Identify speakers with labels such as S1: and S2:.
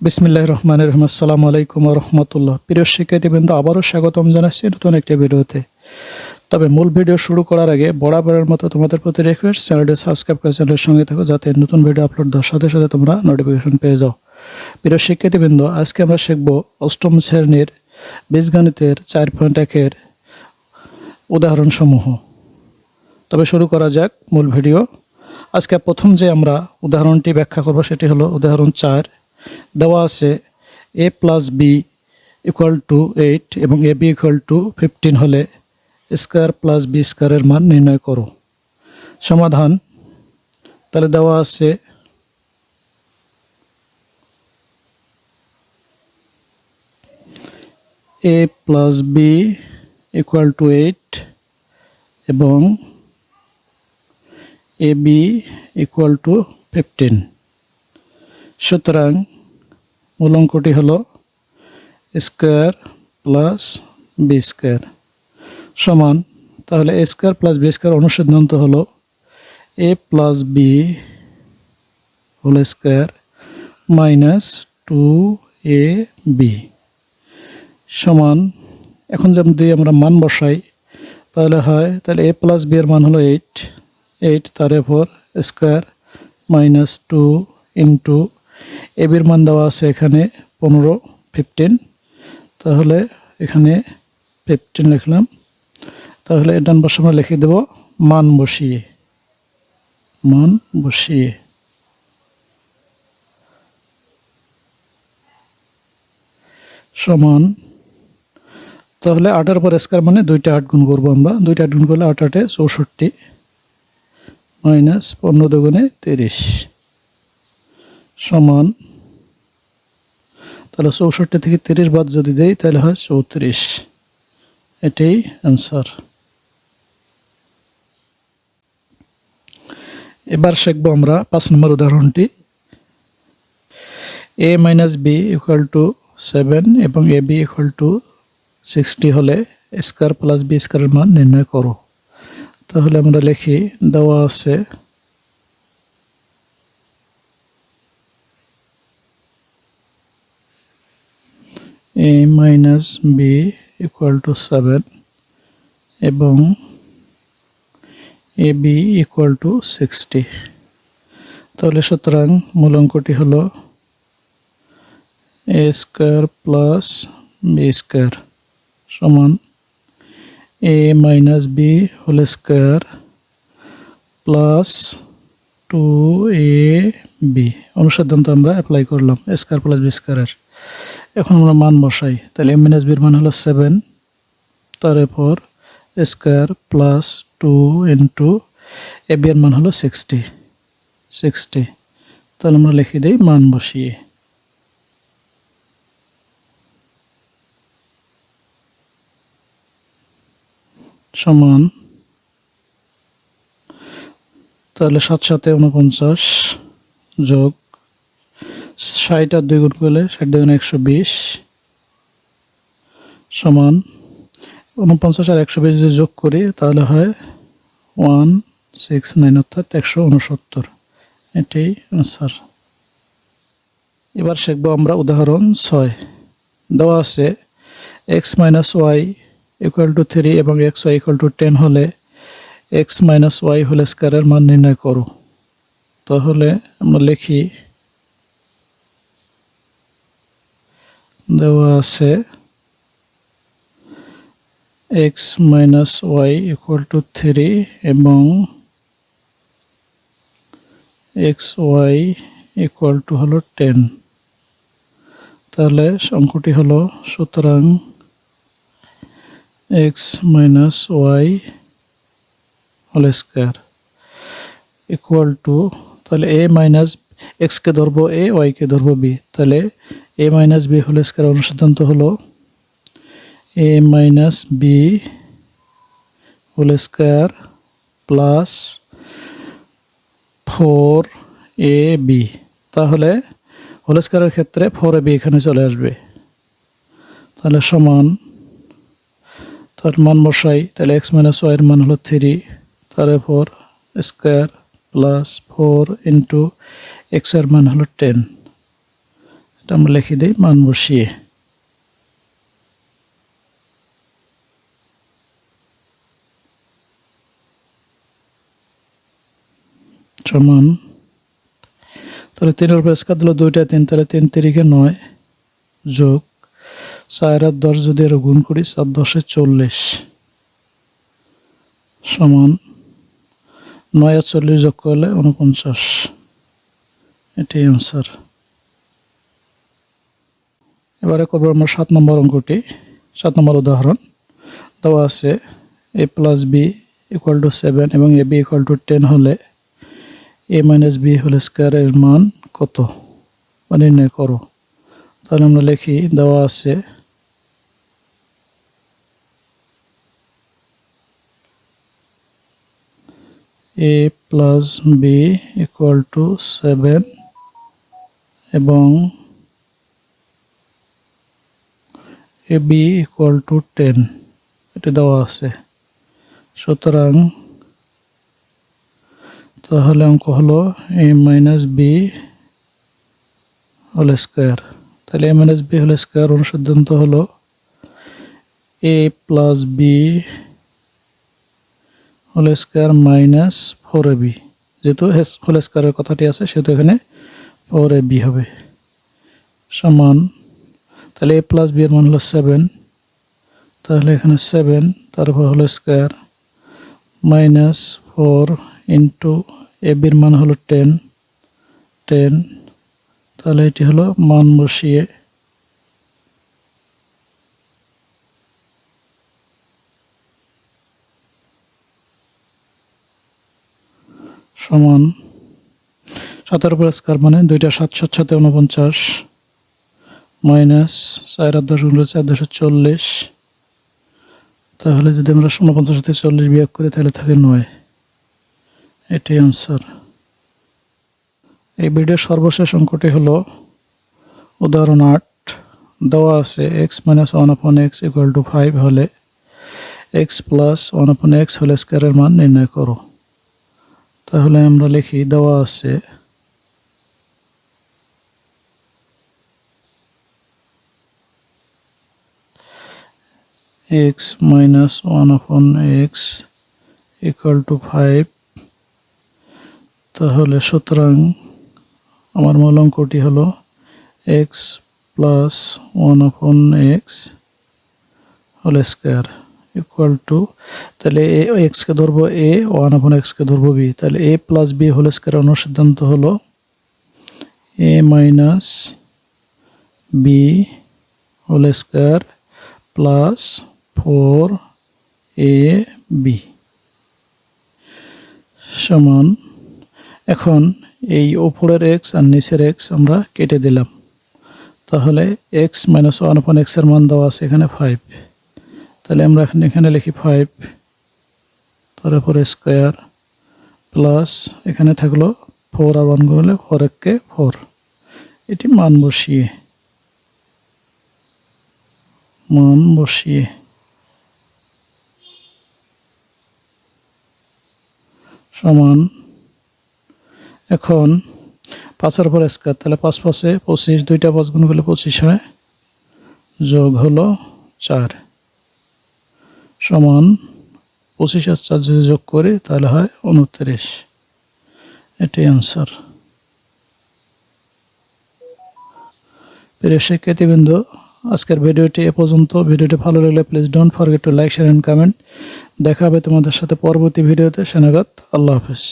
S1: বিসমিল্লাহ রহমান রহমান আসসালামু আলাইকুম রহমতুল্লাহ প্রিয় শিক্ষার্থীবৃন্দ, আবারও স্বাগতম জানাচ্ছি নতুন একটি ভিডিওতে। তবে মূল ভিডিও শুরু করার আগে বরাবরের মতো তোমাদের প্রতি রিকোয়েস্ট চ্যানেলটি সাবস্ক্রাইব করে চ্যানেলের সঙ্গে থাকো যাতে নতুন ভিডিও আপলোড দেওয়ার সাথে সাথে তোমরা নোটিফিকেশন পেয়ে যাও। প্রিয় শিক্ষার্থীবৃন্দ, আজকে আমরা শিখব অষ্টম শ্রেণির বীজগণিতের চার পয়েন্ট একের উদাহরণসমূহ। তবে শুরু করা যাক মূল ভিডিও। আজকে প্রথম যে আমরা উদাহরণটি ব্যাখ্যা করব সেটি হলো উদাহরণ চার। দেওয়া আছে A plus B equal to eight এবং A B equal to fifteen হলে স্কোয়ার প্লাস বি স্কোয়ারের মান নির্ণয় করো। সমাধান, তাহলে দেওয়া আছে A plus B equal to eight এবং A B equal to fifteen সুতরাং মূল অঙ্কটি হল স্কোয়ার প্লাস বি স্কোয়ার সমান, তাহলে A square plus B square অনুসিদ্ধান্ত হল A plus B whole square minus two A B. সমান, এখন যদি আমরা মান বসাই, তাহলে হয়, তাহলে এ প্লাস বি এর মান হলো এইট এইট তার এরপর স্কোয়ার মাইনাস টু ইন্টু এবির মান দেওয়া আছে এখানে পনেরো ফিফটিন তাহলে এখানে ফিফটিন লিখলাম। তাহলে ডান পাশে আমরা লিখে দেব মান বসিয়ে। মান বসিয়ে। সমান। তাহলে আটার পর স্কোয়ার মানে দুইটা আট গুণ করব আমরা। দুইটা আট গুণ করলে আট আটে চৌষট্টি মাইনাস পনেরো দুগুণে তিরিশ। সমান। তাহলে চৌষট্টি থেকে তিরিশ বাদ যদি দেই, তাহলে হয় চৌত্রিশ। এটাই অ্যান্সার এবার শিখব আমরা পাঁচ নম্বর উদাহরণটি। A minus B equal to seven এবং A B equal to sixty হলে স্কোয়ার প্লাস বি স্কোয়ারের মান নির্ণয় করো। তাহলে আমরা লিখি, দেওয়া আছে A minus B equal to seven এবং A B equal to sixty তাহলে সুতরাং মূল অঙ্কটি হল A square plus B square সমান A minus B whole square plus two A B অনুসিদ্ধান্ত আমরা অ্যাপ্লাই করলাম স্কোয়ার প্লাস বি স্কোয়ারের এখন আমরা মান বসাই। তাহলে এম মাইনাস বির মান হলো সেভেন তারপর square plus two into A B এর মান হলো সিক্সটি সিক্সটি তাহলে আমরা লিখে দিই মান বসিয়ে। সমান, তাহলে সাত সাথে উনপঞ্চাশ যোগ ষাট আর দুই গুণ করলে ষাট দুই গুণ একশো বিশ সমান উনপঞ্চাশ আর একশো বিশ যদি যোগ করি, তাহলে হয় ওয়ান সিক্স নাইন অর্থাৎ একশো উনসত্তর এটাই আনসার এবার শিখব আমরা উদাহরণ ছয়। দেওয়া আছে X minus Y equal to three এবং X Y equal to ten হলে এক্স মাইনাস ওয়াই হোল স্কোয়ারের মান নির্ণয় করো। তাহলে আমরা লিখি দেওয়া আছে X minus Y equal to three এবং এক্স ওয়াই ইকুয়াল টু হলো টেন তাহলে অঙ্কটি হলো, সুতরাং X minus Y whole square equal to তাহলে এ মাইনাস এক্সকে ধরবো এ ওয়াইকে ধরবো বি তাহলে A minus B whole square অনুসিদ্ধান্ত হলো A minus B whole square plus four A B তাহলে হোল স্কোয়ারের ক্ষেত্রে ফোর এ বি এখানে চলে আসবে। তাহলে সমান তার মান বসাই, তাহলে এক্স মাইনাস ওয়াইয়ের মান হলো থ্রি তার four square plus four into এক্সের মান হলো টেন এটা আমরা লিখে দিই, মান বসিয়ে। সমান। তাহলে তিনের উপর স্কার দিল দুইটা, তিন তাহলে তিন, তিরিকে নয় যোগ চার আর দশ যদি আরও গুণ করি, চার দশে চল্লিশ। সমান নয় আর চল্লিশ যোগ করলে উনপঞ্চাশ এটাই অ্যান্সার এবারে করব আমরা সাত নম্বর অঙ্কটি, সাত নম্বর উদাহরণ। দেওয়া আছে A plus B equal to seven এবং A B equal to ten হলে এ মাইনাস বি হোল স্কোয়ারের মান কত? বা নির্ণয় করো। তাহলে আমরা লিখি, দেওয়া আছে A plus B equal to seven এবং A B equal to ten এটি দেওয়া আছে। সুতরাং তাহলে অঙ্ক হলো A minus B whole square তাহলে A minus B whole square অনুসিদ্ধান্ত হলো A plus B whole square minus four A B যেহেতু হোল স্কোয়ারের কথাটি আছে, সেহেতু এখানে ফোর এ বি হবে। সমান তাহলে এ প্লাস বি এর মান হলো সেভেন তাহলে এখানে সেভেন তারপর হলো square minus four into A বির মান হলো টেন টেন তাহলে এটি হলো মান বসিয়ে সমান সতেরো পুরস্কার মানে দুইটা সাত সাত সাথে উনপঞ্চাশ মাইনাস চার আর দশ গুণ চার, দশো চল্লিশ। তাহলে যদি আমরা উনপঞ্চাশ থেকে চল্লিশ বিয়োগ করি, তাহলে থাকে নয়। এটি আনসার এই ভিডিওর সর্বশেষ অঙ্কটি হলো, উদাহরণ আট। দেওয়া আছে X minus one upon X equal to five হলে X plus one upon X হলে স্কোয়ারের মান নির্ণয় করো। তাহলে আমরা লিখি, দেওয়া আছে X minus one upon X equal to five তাহলে সুতরাং আমার মূল অঙ্কটি হলো X plus one upon X whole square equal to তাহলে এ এক্সকে ধরবো এ, ওয়ান আপন এক্সকে ধরবো বি। তাহলে A plus B whole square অনুসিদ্ধান্ত হলো A minus B whole square plus four A, B. সমান, এখন এই ওপরের এক্স আর নিচের এক্স আমরা কেটে দিলাম। তাহলে এক্স মাইনাস ওয়ান আপন এক্সের মান দেওয়া আছে এখানে ফাইভ তাহলে আমরা এখানে এখানে লিখি ফাইভ তারপরে স্কোয়ার প্লাস এখানে থাকল ফোর আর ওয়ান করলে ফোর এককে ফোর এটি মান বসিয়ে মান বসিয়ে। সমান। এখন পাঁচের পর স্কোয়ার, তাহলে পাঁচ পাশে পঁচিশ, দুইটা পাঁচ গুণ করলে পঁচিশ হয়। যোগ হলো চার। সমান পঁচিশ আর চার যদি যোগ করি, তাহলে হয় উনত্রিশ। এটি অ্যান্সার প্রিয় শিক্ষার্থীবৃন্দ আজকের ভিডিওটি এ পর্যন্ত। ভিডিওটি ভালো লাগলে please don't forget to like share and comment দেখা হবে তোমাদের সাথে পরবর্তী ভিডিওতে। সেনাগত আল্লাহ হাফিজ।